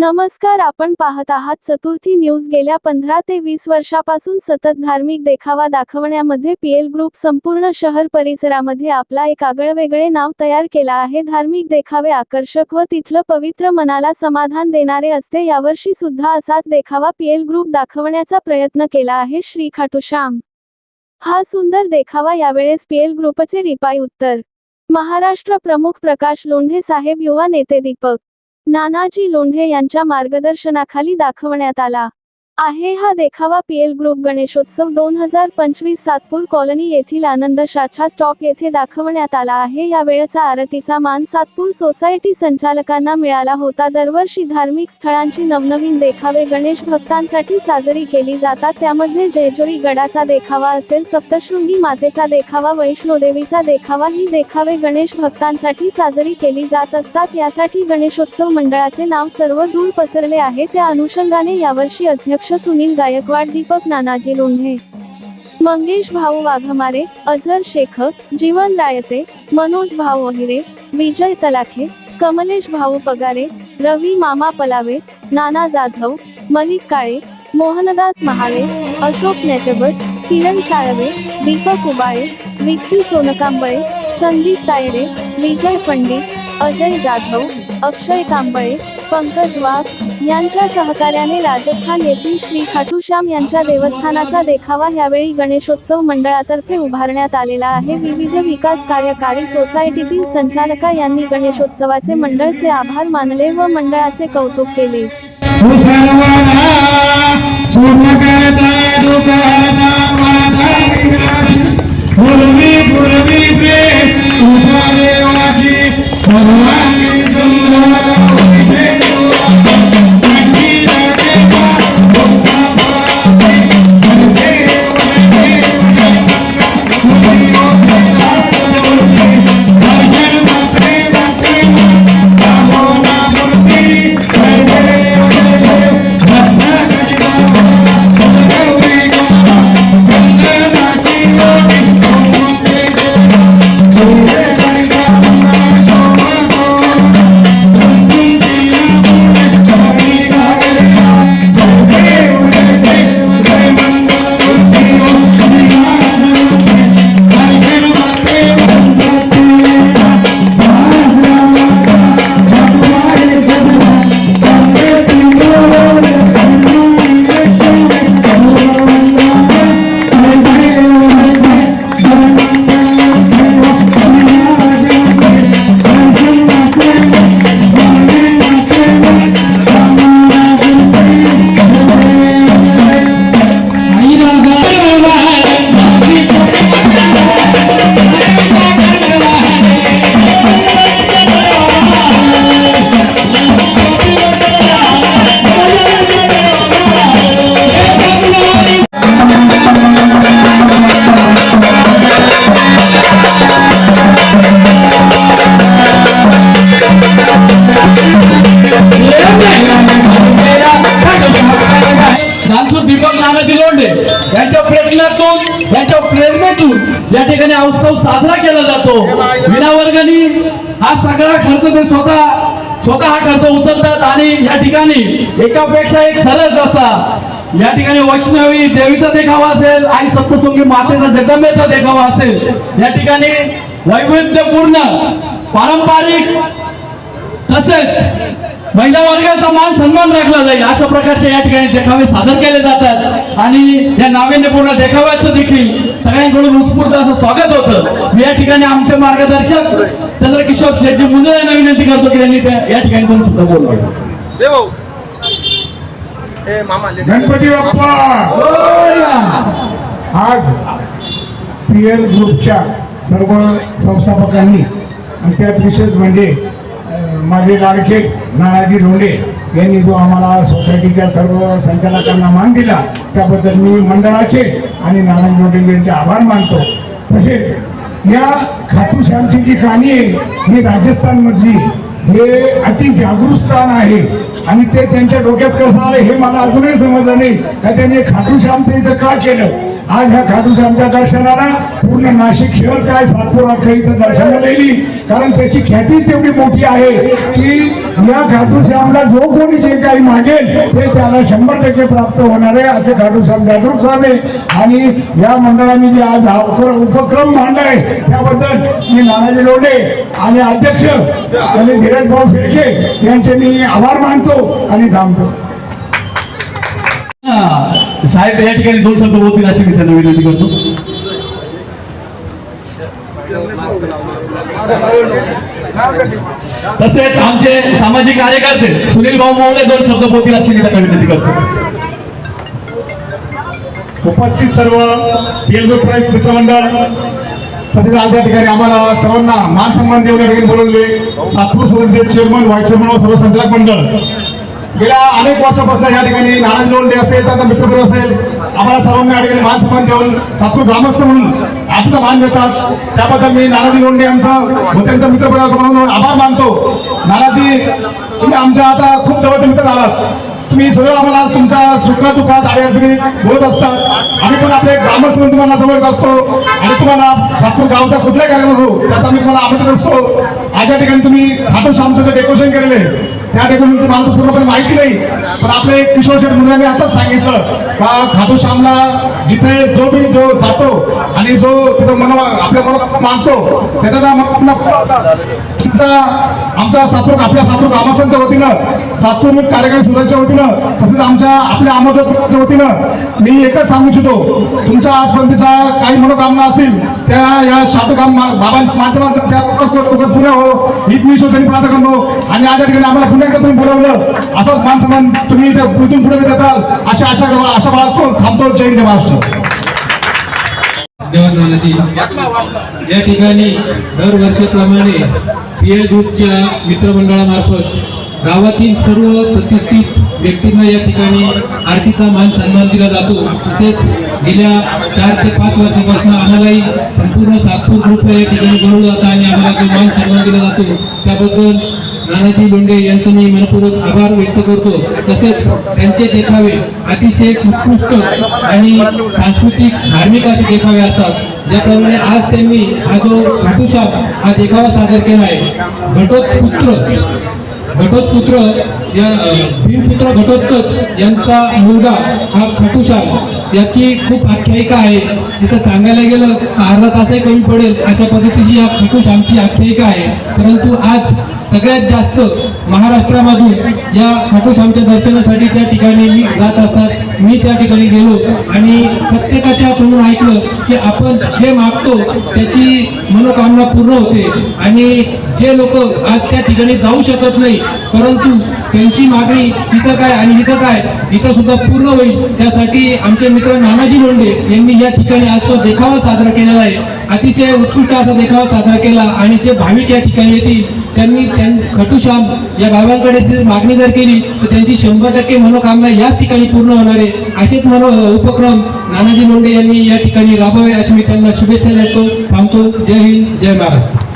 नमस्कार आपण पाहत आहात चतुर्थी न्यूज. गेल्या पंधरा ते वीस वर्षापासून सतत धार्मिक देखावा दाखवण्यामध्ये पीएल ग्रुप संपूर्ण शहर परिसरामध्ये आपला एक आगळवेगळे नाव तयार केला आहे. धार्मिक देखावे आकर्षक व तिथलं पवित्र मनाला समाधान देणारे असते यावर्षी सुद्धा असाच देखावा पीएल ग्रुप दाखवण्याचा प्रयत्न केला आहे. श्री खाटूश्याम. हा सुंदर देखावा यावेळेस पीएल ग्रुपचे रिपाई उत्तर. महाराष्ट्र प्रमुख प्रकाश लोंढे साहेब युवा नेते दीपक. नानाजी लोंढे यांच्या मार्गदर्शनाखाली दाखवण्यात आला. आहे हा देखावा पीएल ग्रुप गणेशोत्सव दोन हजार पंचवीस सातपूर कॉलनी येथील आनंद शाछा स्टॉप येथे दाखवण्यात आला आहे. या वेळचा आरतीचा मान सातपूर सोसायटी संचालकांना मिळाला होता. दरवर्षी धार्मिक स्थळांची नवनवीन देखावे गणेश भक्तांसाठी साजरी केली जातात. त्यामध्ये जेजुरी गडाचा देखावा असेल सप्तशृंगी मातेचा देखावा वैष्णोदेवीचा देखावा ही देखावे गणेश भक्तांसाठी साजरी केली जात असतात. यासाठी गणेशोत्सव मंडळाचे नाव सर्व दूर पसरले आहे. त्या अनुषंगाने यावर्षी अध्यक्ष सुनील गायकवाड दीपक नानाजी लोंढे. मंगेश भाऊ वाघमारे अझर शेख जीवन रायते मनोज भाऊ अहिरे विजय तलाखे कमलेश भाऊ पगारे रवी मामा पलावे नाना जाधव मलिक काळे मोहनदास महाले अशोक नेटबट किरण साळवे दीपक उबाळे विक्की सोनकांबळे संदीप तायरे विजय पंडित अजय जाधव अक्षय कांबळे पंकज वाघ यांच्या सहकार्याने राजस्थान येथील श्री खाटूश्याम यांच्या देवस्थानाचा देखावा यावेळी गणेशोत्सव मंडळातर्फे उभारण्यात आलेला आहे. विविध विकास कार्यकारी सोसायटीतील संचालका यांनी गणेशोत्सवाचे मंडळचे आभार मानले व मंडळाचे कौतुक केले. पूर्वी पूर्वी दानशूर दीपक नानाजी लोंढे यांच्या प्रयत्नातून यांच्या प्रेरणेतून या ठिकाणी हा उत्सव साजरा केला जातो. विनावर्गणी हा सगळा खर्च ते स्वतः स्वतः हा खर्च उचलतात आणि या ठिकाणी एकापेक्षा एक सरस असा या ठिकाणी वैष्णवी देवीचा देखावा असेल आणि सप्तशृंगी मातेचा जगदंबेचा देखावा असेल या ठिकाणी वैविध्यपूर्ण पारंपरिक तसेच महिला वर्गाचा मान सन्मान राखला जाईल. अशा प्रकारचे या ठिकाणी देखावे सादर केले जातात. आणि या नाविन्यपूर्ण देखाव्याचं देखील सगळ्यांकडून उत्स्फूर्त असं स्वागत होतं. मी या ठिकाणी आमचे मार्गदर्शक चंद्रकिशोर शेटजी मुंजे यांना विनंती करतो की त्यांनी त्या- या ठिकाणी दोन शब्द बोलवा. देव ए मामा ले- गणपती बाप्पा! आज पी एल ग्रुपच्या सर्व संस्थापकांनी आणि त्यात विशेष म्हणजे माझे लाडके नानाजी लोंढे यांनी जो आम्हाला सोसायटीच्या सर्व संचालकांना मान दिला त्याबद्दल मी मंडळाचे आणि नानाजी लोंढे यांचे आभार मानतो. तसेच या खाटू श्यामची जी कहाणी आहे ही राजस्थानमधली हे अति जागृत स्थान आहे. आणि ते त्यांच्या डोक्यात कसं आलं हे मला अजूनही समजलं नाही. का त्यांनी खाटू श्यामचं इथं का केलं? आज ह्या खाटू श्यामच्या दर्शनाला पूर्ण नाशिक शहर काय सातपुरा इथं दर्शनाला येईल? कारण त्याची ख्यातीच एवढी मोठी आहे की या खाटू श्यामला जो कोणी जे काही मागेल ते त्याला शंभर टक्के प्राप्त होणार आहे असे खाटू श्याम जागरूक साहेब आहे आणि या मंडळाने जे आज हा उपक्रम मांडलाय त्याबद्दल मी नानाजी लोडे आणि अध्यक्ष आणि धीरज भाऊ शेळके यांचे मी आभार मानतो आणि थांबतो. हा, साहेब या ठिकाणी दोन शब्द बोलतील अशी मी त्यांना विनंती करतो. तसेच आमचे सामाजिक कार्यकर्ते सुनील भाऊ मोवळे दोन शब्द बोलतील अशी मी विनंती करतो उपस्थित सर्व बेलगुट मित्रमंडळ तसेच आज या ठिकाणी आम्हाला सर्वांना मान सन्मान देऊन या ठिकाणी बोलवले. सातपूर सोडचे चेअरमन व्हाईस चेअरमन व सर्व संचालक मंडळ. गेल्या अनेक वर्षापासून या ठिकाणी नाराज लोंढे असेल त्यांचा मित्रपरिवार असेल. आम्हाला सर्वांना या ठिकाणी मान सन्मान देऊन सातपूर ग्रामस्थ म्हणून आजचा मान देतात. त्याबद्दल मी नानाजी लोंढे यांचा व त्यांचा मित्रपरिवार म्हणून आभार मानतो. नानाजी तुम्ही आमच्या आता खूप जवळचे मित्र झालात. तुम्ही सगळं आम्हाला तुमच्या सुखा दुःखात अडचणी बोलत असतात. आम्ही पण आपले ग्रामस्थ म्हणून तुम्हाला जवळ असतो. आणि तुम्हाला सातपूर गावचा कुठल्या कार्यक्रम असो त्यात आम्ही तुम्हाला आमंत्रित असतो. आज या ठिकाणी तुम्ही खाटू शांतचं डेकोरेशन केलेलं आहे. त्या ठिकाणी मला तर पूर्णपणे माहिती नाही पण आपले किशोर शेठ मुलांनी आताच सांगितलं का खाटू श्यामला जिथे जो बी जो जातो आणि जो तिथं मना आपल्या मनात मानतो त्याचा तुमचा आमच्या सातूर आपल्या सातूर ग्रामस्थांच्या वतीनं सातूर कार्यक्रम सुधाच्या वतीनं तसेच आमच्या आपल्या आमोच्या वतीनं मी एकच सांगू इच्छितो तुमच्या आजपर्यंतच्या काही मनोकामना असतील त्या या शातकाम बाबांच्या माध्यमात त्या लवकर हो हीच मी शिवसेने प्रार्थना करतो आणि आज या ठिकाणी आम्हाला पुण्याचं तुम्ही बोलवलं. असंच मान सन्मान तुम्ही इथे इथून पुढे देताल अशा आशा आशा बाळगतो. थांबतो. जय हिंद महाराष्ट्र. धन्यवाद या ठिकाणी दरवर्षीप्रमाणे पीएल ग्रुपच्या मित्रमंडळामार्फत गावातील सर्व प्रतिष्ठित व्यक्तींना या ठिकाणी आरतीचा मान सन्मान दिला जातो. तसेच गेल्या चार ते पाच वर्षापासून आम्हालाही संपूर्ण सातपूर ग्रुपला या ठिकाणी बोलवलं जातं आणि आम्हाला जो मान सन्मान दिला जातो त्याबद्दल नानाजी लोंढे यांचं मी मनपूर्वक आभार व्यक्त करतो. तसेच त्यांचे देखावे अतिशय उत्कृष्ट आणि सांस्कृतिक धार्मिक असे देखावे असतात. ज्याप्रमाणे आज त्यांनी हा जो घाटूशाप हा देखावा सादर केला आहे. घटोत्पुत्र घटोत्पुत्र या भीमपुत्र घटोत्कच यांचा मुलगा हा खटुशाल याची खूप आख्यायिका आहे. तिथं सांगायला गेलं अर्धा तासही कमी पडेल अशा पद्धतीची या खटुशामची आख्यायिका आहे. परंतु आज सगळ्यात जास्त महाराष्ट्रामधून या खटुशामच्या दर्शनासाठी त्या ठिकाणी मी जात असतात. मी त्या ठिकाणी गेलो आणि प्रत्येकाच्या तोंडून ऐकलं की आपण जे मागतो त्याची मनोकामना पूर्ण होते. आणि जे लोक आज त्या ठिकाणी जाऊ शकत नाही परंतु त्यांची मागणी इथं काय आणि इथं काय इथं सुद्धा पूर्ण होईल. त्यासाठी आमचे मित्र नानाजी लोंढे यांनी या ठिकाणी आज तो देखावा साजरा केलेला आहे. अतिशय उत्कृष्ट असा देखावा साजरा केला आणि जे भाविक या ठिकाणी येतील त्यांनी त्यां या बाबांकडे जर मागणी जर केली तर त्यांची शंभर टक्के मनोकामना याच ठिकाणी पूर्ण होणार आहे. असेच मनो उपक्रम नानाजी मुंडे यांनी या ठिकाणी राबवावे अशी मी त्यांना शुभेच्छा देतो. थांबतो. जय हिंद जय महाराष्ट्र.